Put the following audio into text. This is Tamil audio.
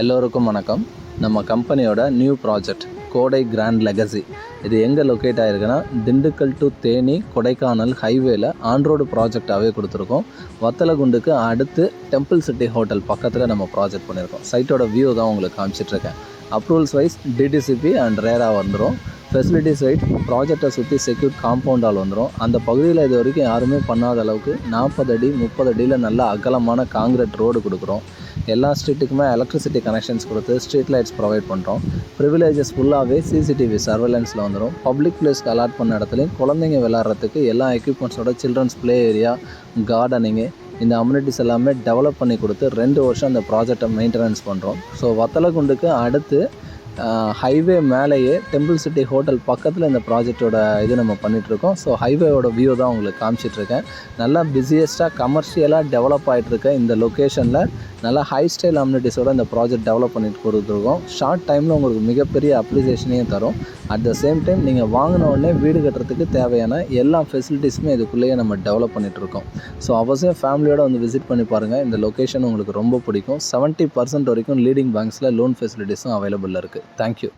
எல்லோருக்கும் வணக்கம். நம்ம கம்பெனியோட new project Kodai Grand Legacy இது எங்கே லொக்கேட் ஆகிருக்குன்னா திண்டுக்கல் டு தேனி கொடைக்கானல் ஹைவேல ஆன்ரோடு ப்ராஜெக்டாகவே கொடுத்துருக்கோம். வத்தலகுண்டுக்கு அடுத்து டெம்பிள் சிட்டி ஹோட்டல் பக்கத்தில் நம்ம ப்ராஜெக்ட் பண்ணியிருக்கோம் சைட்டோட வியூ தான் உங்களுக்கு காமிச்சிட்ருக்கேன். அப்ரூவல்ஸ் வைஸ் டிடிசிபி அண்ட் ரேராக வந்துடும் ஃபெசிலிட்டிஸ் ரைட் ப்ராஜெக்டை சுற்றி செக்யூர் காம்பவுண்டால் வந்துடும் அந்த பகுதியில் இது வரைக்கும் யாருமே பண்ணாத அளவுக்கு நாற்பது அடி முப்பது அடியில் நல்ல அகலமான காங்கிரீட் ரோடு கொடுக்குறோம். எல்லா ஸ்ட்ரீட்டுக்குமே எலக்ட்ரிசிட்டி கனெக்ஷன்ஸ் கொடுத்து ஸ்ட்ரீட் லைட்ஸ் ப்ரொவைட் பண்ணுறோம் ப்ரிவிலேஜஸ் ஃபுல்லாகவே சிசிடிவி சர்வேலன்ஸில் வந்துடும் பப்ளிக் பிளேஸ்க்கு அலாட் பண்ண இடத்துலையும் குழந்தைங்க விளாட்றதுக்கு எல்லா எக்யூப்மெண்ட்ஸோட சில்ட்ரன்ஸ் ப்ளே ஏரியா கார்டனிங்கு இந்த அம்யூனிட்டிஸ் எல்லாமே டெவலப் பண்ணி கொடுத்து ரெண்டு வருஷம் அந்த ப்ராஜெக்டை மெயின்டெனன்ஸ் பண்ணுறோம் ஸோ வத்தலகுண்டுக்கு அடுத்து ஹைவே மேலேயே டெம்பிள் சிட்டி ஹோட்டல் பக்கத்தில் இந்த ப்ராஜெக்டோட இது நம்ம பண்ணிகிட்ருக்கோம் ஸோ ஹைவேயோட வியூ தான் உங்களுக்கு காமிச்சிட்ருக்கேன் நல்லா பிஸியஸ்ட்டாக கமர்ஷியலாக டெவலப் ஆகிட்டுருக்க இந்த லொக்கேஷனில் நல்லா ஹை ஸ்டைல் அம்யூனிட்டிஸோட இந்த ப்ராஜெக்ட் டெவலப் பண்ணிட்டு கொடுத்துருக்கோம். ஷார்ட் டைமில் உங்களுக்கு மிகப்பெரிய அப்ரிசியேஷனையும் தரும். அட் த சேம் டைம் நீங்கள் வாங்கின உடனே வீடு கட்டுறதுக்கு தேவையான எல்லா ஃபெசிலிட்டிஸுமே இதுக்குள்ளேயே நம்ம டெவலப் பண்ணிகிட்ருக்கோம் ஸோ அவசியம் ஃபேமிலியோட வந்து விசிட் பண்ணி பாருங்கள் இந்த லொக்கேஷன் உங்களுக்கு ரொம்ப பிடிக்கும். செவன்ட்டி பர்சன்ட் வரைக்கும் லீடிங் பேங்க்ஸில் லோன் ஃபெசிலிட்டிஸும் அவைலபிள் இருக்குது தேங்க்யூ